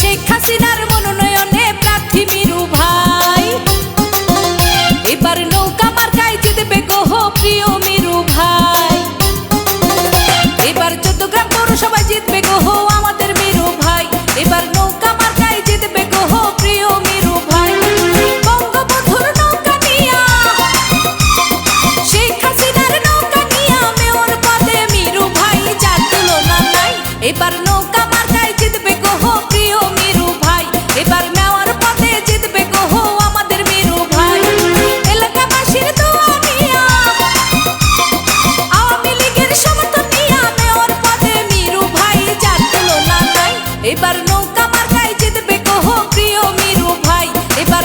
শেখ হাসিনার মনোনয়নে প্রার্থী মিরু ভাই। এবার নৌকা গোহ প্রিয় মিরু ভাই। এবার পৌরসভায় জিতবে গোহ আমাদের মিরু ভাই। এবার নৌকা গোহ প্রিয় মিরু ভাই। বঙ্গবন্ধুর নৌকা নিয়া শেখ হাসিনার নৌকা নিয়া মেয়র পদে মিরু ভাই যার তুলনা নাই। এবার নৌকা নৌকা মার্কায় জিতবে গোহ প্রিয় মিরু ভাই। এবার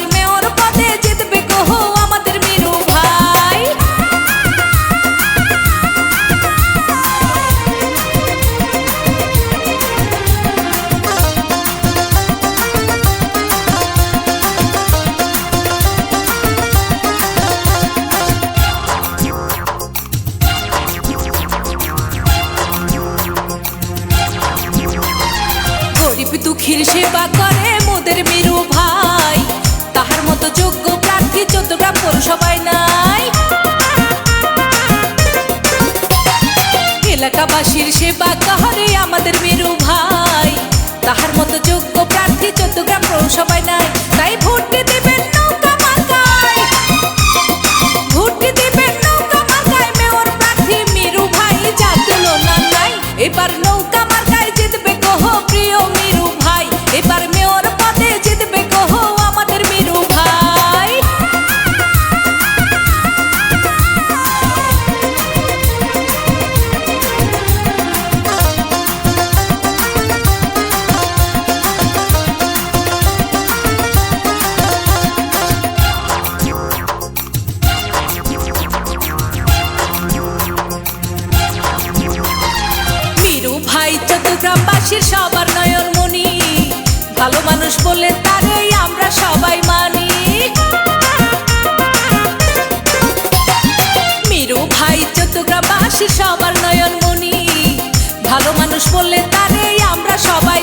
দুঃখীর সেবা করে মোদের মেরু ভাই। তাহার মতো যোগ্য প্রার্থী চোদ্দগ্রাম পৌরসভায় নাই। এলাকাবাসীর সেবা করে আমাদের মেরু ভাই। তাহার মতো যোগ্য প্রার্থী চোদ্দগ্রাম পৌরসভায় নাই। চট্টগ্রামবাসীর সবার নয়ন মনি। ভালো মানুষ বলে আমরা সবাই মানি। মিরু ভাই চট্টগ্রামবাসীর সবার নয়ন মনি। ভালো মানুষ বলে তারে আমরা সবাই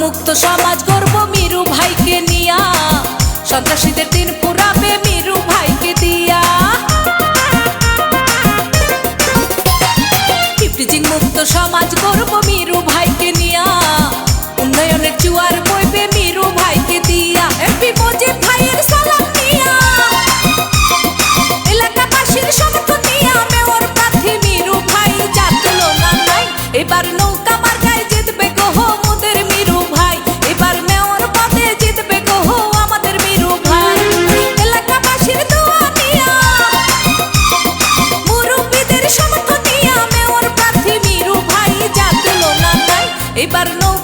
মুক্ত সমাজ গর্ব মিরু ভাইকে নিয়া। সন্ত্রাসীদের দিন পুরাবে মিরু ভাইকে দিয়া। ইফটিজিং মুক্ত সমাজ গর্ব মিরু ভাইকে নিয়া। উন্নয়নের জুয়ার বইবে মিরু ভাইকে দিয়া। এমপি মজিদ ভাইয়ের সালাম নিয়া। এলাকাবাসীর সমর্থন নিয়া। মেয়র প্রার্থী মিরু ভাই, যার তুলনা নাই, এবার এবার নৌকা